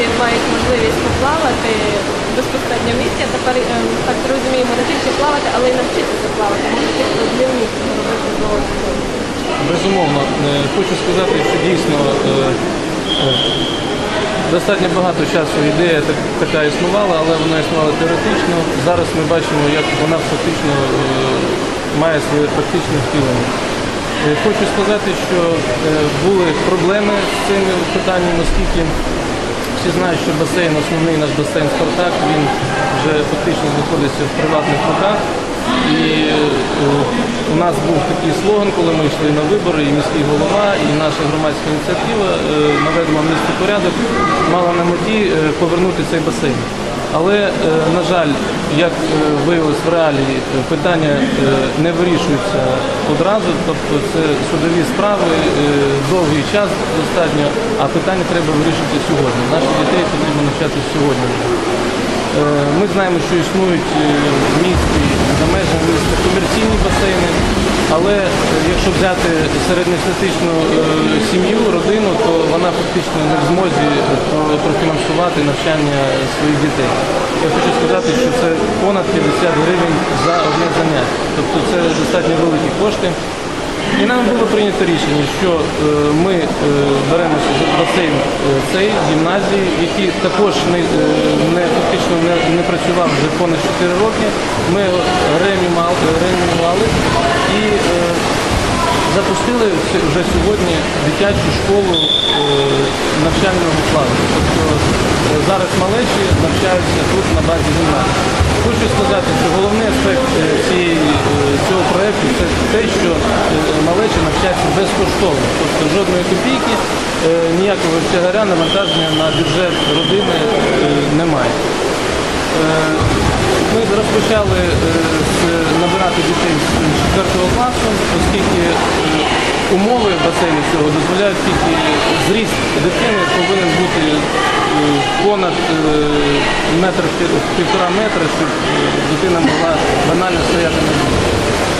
діти мають можливість поплавати безпосередньо в тепер, е, так розуміємо, не тільки плавати, але й навчитися плавати. Може, ті, хто не вміють цього робити до. Безумовно, Е, хочу сказати, що дійсно е, е, достатньо багато часу ідея така існувала, але вона існувала теоретично. Зараз ми бачимо, як вона фактично має своє практичне втілення. Хочу сказати, що були проблеми з цим питанням, оскільки всі знають, що басейн, основний наш басейн Спартак, він вже фактично знаходиться в приватних руках. І е, у нас був такий слоган, коли ми йшли на вибори, і міський голова, і наша громадська ініціатива наведена наведемо місто порядок, мала на меті е, повернути цей басейн. Але, е, на жаль, як е, виявилось в реалії, е, питання не вирішуються одразу, тобто це судові справи, довгий час достатньо, а питання треба вирішити сьогодні. Наших дітей потрібно навчати сьогодні. Ми знаємо, що існують е, в місті за межами міста комерційні басейни, але якщо взяти середньостатичну е, сім'ю, родину, то вона фактично не в змозі профінансувати навчання своїх дітей. Я хочу сказати, що це понад 50 гривень за одне заняття. Тобто це достатньо великі кошти. І нам було прийнято рішення, що е, ми е, беремося за басейн е, цей гімназії, який також не, не фактично не, не працював вже понад 4 роки. Ми реанімували і запустили вже сьогодні дитячу школу навчального плану. Зараз малечі навчаються тут на базі гімназії. Хочу сказати, що головний аспект е, е, цього проєкту це те, що е, малечі навчаються безкоштовно. Тобто жодної копійки, ніякого тягаря, навантаження на бюджет родини немає. Ми розпочали набирати дітей з 4 класу, оскільки умови басейну цього дозволяють тільки зріст дитини повинен бути понад е, метр півтора метра, щоб е, дитина могла банально стояти на дні.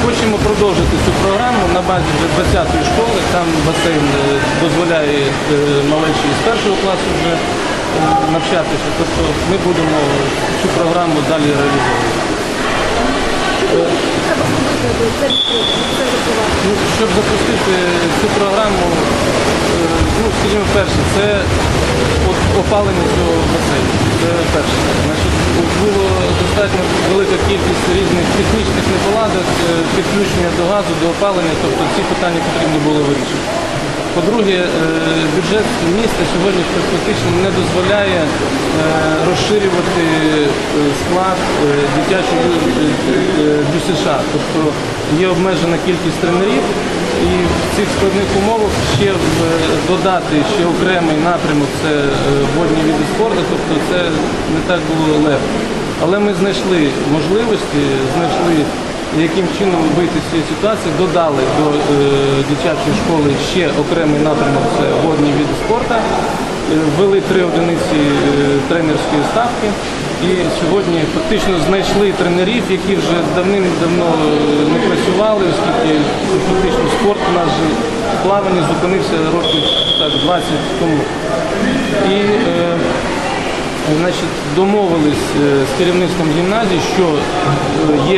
Хочемо продовжити цю програму на базі вже 20-ї школи. Там басейн е, дозволяє малечі з першого класу вже навчатися. Тобто ми будемо цю програму далі реалізовувати. Ну, щоб запустити цю програму, е, ну, скажімо, перше, це опалення цього басейну. Це перше. Значить, було достатньо велика кількість різних технічних неполадок, е, підключення до газу, до опалення, тобто ці питання потрібно було вирішити. По-друге, е, бюджет міста сьогодні фактично не дозволяє е, розширювати е, склад дитячого ДЮСШ. Тобто є обмежена кількість тренерів і в цих складних умовах ще додати ще окремий напрямок це водні види спорту, тобто це не так було легко. Але ми знайшли можливості, знайшли яким чином вийти з цієї ситуації, додали до е, дитячої школи ще окремий напрямок це водні види спорту, е, ввели три одиниці е, тренерської ставки. І сьогодні фактично знайшли тренерів, які вже давним-давно е, не працювали, оскільки фактично спорт у нас же плавання зупинився років так 20 тому. І е, Значить, домовились е, з керівництвом гімназії, що е,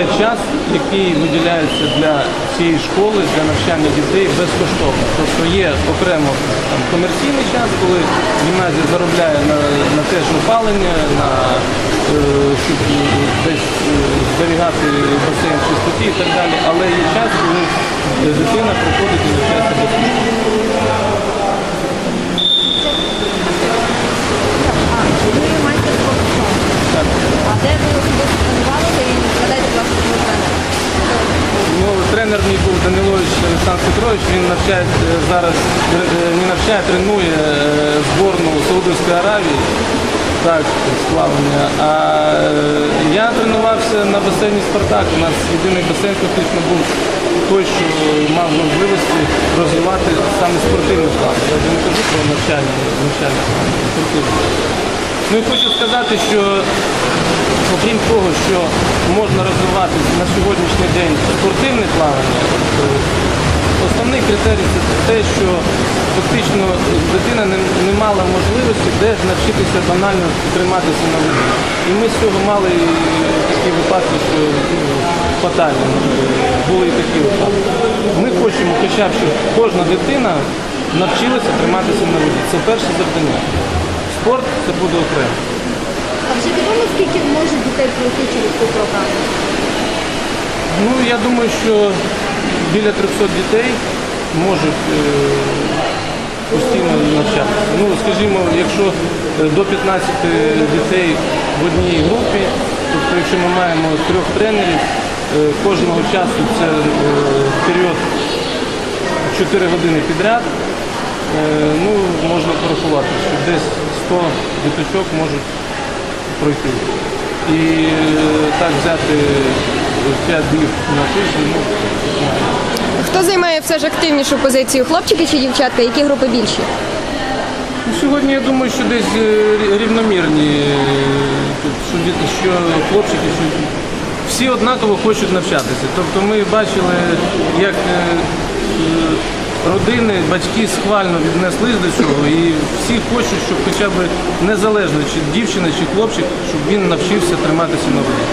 є час, який виділяється для цієї школи, для навчання дітей безкоштовно. Тобто є окремо там, комерційний час, коли гімназія заробляє на, на те ж опалення, на е, щоб десь зберігати басейн в чистоті і так далі. Але є час, коли дитина приходить і навчається безкоштовно. А, ви майстер спорту. Так. А де ви особисто тренувалися і згадайте, будь тренера? Ну, тренер мій був Данилович Олександр Петрович, він навчає е, зараз, не навчає, тренує е, зборну Саудовської Аравії, так, з. А е, я тренувався на басейні Спартак. У нас єдиний басейн фактично був той, що мав можливості розвивати саме спортивний план. Я вже не кажу про навчання, навчання спортивне. Ну і хочу сказати, що окрім того, що можна розвивати на сьогоднішній день спортивне плавання, основний критерій це те, що фактично дитина не, мала можливості де ж навчитися банально триматися на воді. І ми з цього мали такі випадки, що ну, фатальні були і такі випадки. Ми хочемо хоча б, щоб кожна дитина навчилася триматися на воді. Це перше завдання. Спорт це буде окремо. Вже відомо, скільки може дітей пройти через цю програму? Ну, я думаю, що біля 300 дітей можуть е, постійно навчатися. Ну, скажімо, якщо е, до 15 дітей в одній групі, тобто якщо ми маємо трьох тренерів, е, кожного часу це е, період 4 години підряд, ну, можна порахувати, що десь 100 діточок можуть пройти. І е, так взяти 5 днів на тиждень, ну, Хто займає все ж активнішу позицію? Хлопчики чи дівчатка? Які групи більші? Ну, Сьогодні я думаю, що десь е, рівномірні, е, що, хлопчики, що всі однаково хочуть навчатися. Тобто ми бачили, як е, е, родини, батьки схвально віднеслись до цього, і всі хочуть, щоб хоча б незалежно чи дівчина, чи хлопчик, щоб він навчився триматися на воді.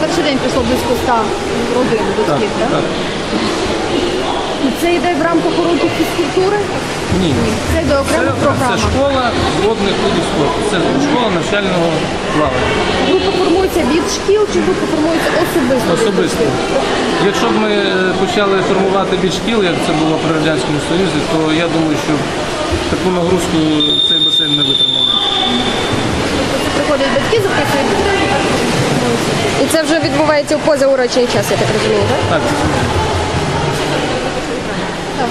Перший день прийшло близько ста родин батьків, Так, так? так. І це йде в рамках уроків фізкультури? Ні. Це йде Це, окрема це школа водних видів спорту. Це школа навчального плавання. Група формується від шкіл чи група формується особисто? Особисто. Якщо б ми е, почали формувати більш шкіл, як це було при Радянському Союзі, то я думаю, що таку нагрузку цей басейн не витримав. Тобто приходять батьки, записують дітей. і це вже відбувається у позаурочний час, я так розумію, так? Так, Так,